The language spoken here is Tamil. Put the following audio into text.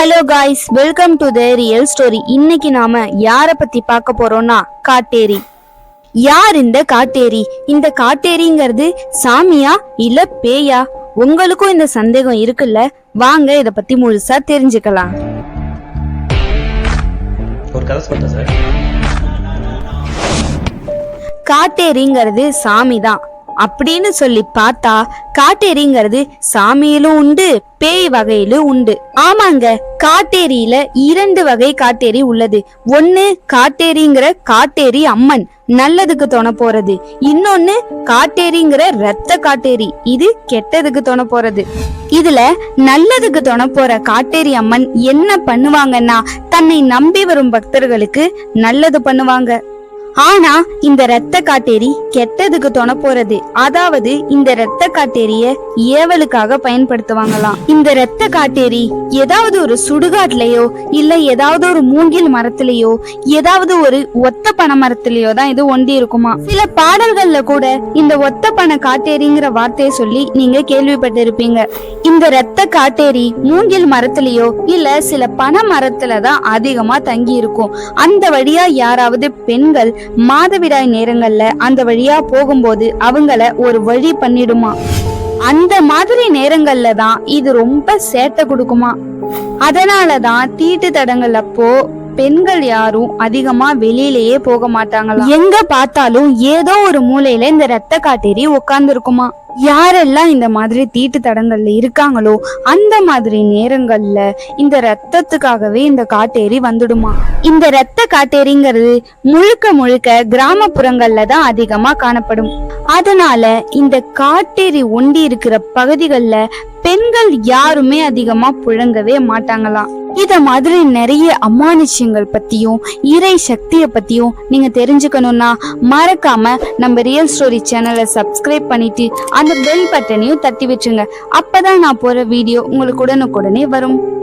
Hello guys welcome to the real story இன்னைக்கு நாம யார பத்தி பார்க்க போறோம்னா காட்டேரி. யார் இந்த காட்டேரி? இந்த காட்டேரிங்கிறது சாமியா இல்ல பேயா? உங்களுக்கும் இந்த சந்தேகம் இருக்குல்ல? வாங்க இத பத்தி முழுசா தெரிஞ்சுக்கலாம். காட்டேரிங்கிறது சாமி தான் அப்படின்னு சொல்லி பார்த்தா காட்டேரிங்கிறது சாமியிலும் உண்டு பேய் வகையிலும் உண்டு. ஆமாங்க காட்டேரியில இரண்டு வகை காட்டேரி உள்ளது. ஒன்னு காட்டேரிங்கிற காட்டேரி அம்மன் நல்லதுக்கு தோண போறது. இன்னொன்னு காட்டேரிங்கிற ரத்த காட்டேரி இது கெட்டதுக்கு தோண போறது. இதுல நல்லதுக்கு தோண போற காட்டேரி அம்மன் என்ன பண்ணுவாங்கன்னா தன்னை நம்பி வரும் பக்தர்களுக்கு நல்லது பண்ணுவாங்க. ஆனா இந்த ரத்த காட்டேரி கெட்டதுக்கு துணை போறது. அதாவது இந்த ரத்த காட்டேரிய ஏவலுக்காக பயன்படுத்துவாங்களாம். இந்த ரத்த காட்டேரி ஏதாவது ஒரு சுடுகாட்லயோ இல்ல ஏதாவது ஒரு மூங்கில் மரத்திலேயோ ஏதாவது ஒரு ஒத்த பனை மரத்திலேயோ தான் இது ஒண்டி இருக்குமா? சில பாடல்கள்ல கூட இந்த ஒத்த பனை காட்டேரிங்கிற வார்த்தையை சொல்லி நீங்க கேள்விப்பட்டிருப்பீங்க. இந்த ரத்த காட்டேரி மூங்கில் மரத்திலேயோ இல்ல சில பனை மரத்துல தான் அதிகமா தங்கி இருக்கும் அந்த வழியா யாராவது பெண்கள் மாதவிடாய் நேரங்கள்ல அந்த வழியா போகும்போது அவங்கள ஒரு வழி பண்ணிடுமா? அந்த மாதிரி நேரங்கள்ல தான் இது ரொம்ப சேட்டை கொடுக்குமா? அதனாலதான் தீட்டு தடங்கள் அப்போ பெண்கள் யாரும் அதிகமா வெளியிலேயே போக மாட்டாங்களா? எங்க பார்த்தாலும் ஏதோ ஒரு மூலையில இந்த ரத்த காட்டேரி உட்கார்ந்து இருக்குமா யாரெல்லாம் இந்த மாதிரி தீட்டு தடங்கள்ல இருக்காங்களோ அந்த மாதிரி நேரங்கள்ல இந்த ரத்தத்துக்காகவே இந்த காட்டேரி வந்துடுமா? இந்த ரத்த காட்டேரிங்கிறது முழுக்க முழுக்க கிராமப்புறங்கள்ல தான் அதிகமா காணப்படும். அதனால இந்த காட்டேரி ஒண்டி இருக்கிற பகுதிகளில் பெண்கள் யாருமே அதிகமா புழங்கவே மாட்டாங்களாம். இத மாதிரி நிறைய அமானுஷ்யங்கள் பத்தியும் இறை சக்திய பத்தியும் நீங்க தெரிஞ்சுக்கணும்னா மறக்காம நம்ம ரியல் ஸ்டோரி சேனலை சப்ஸ்கிரைப் பண்ணிட்டு அந்த பெல் பட்டனையும் தட்டி வச்சுங்க அப்பதான் நான் போற வீடியோ உங்களுக்கு உடனுக்குடனே வரும்.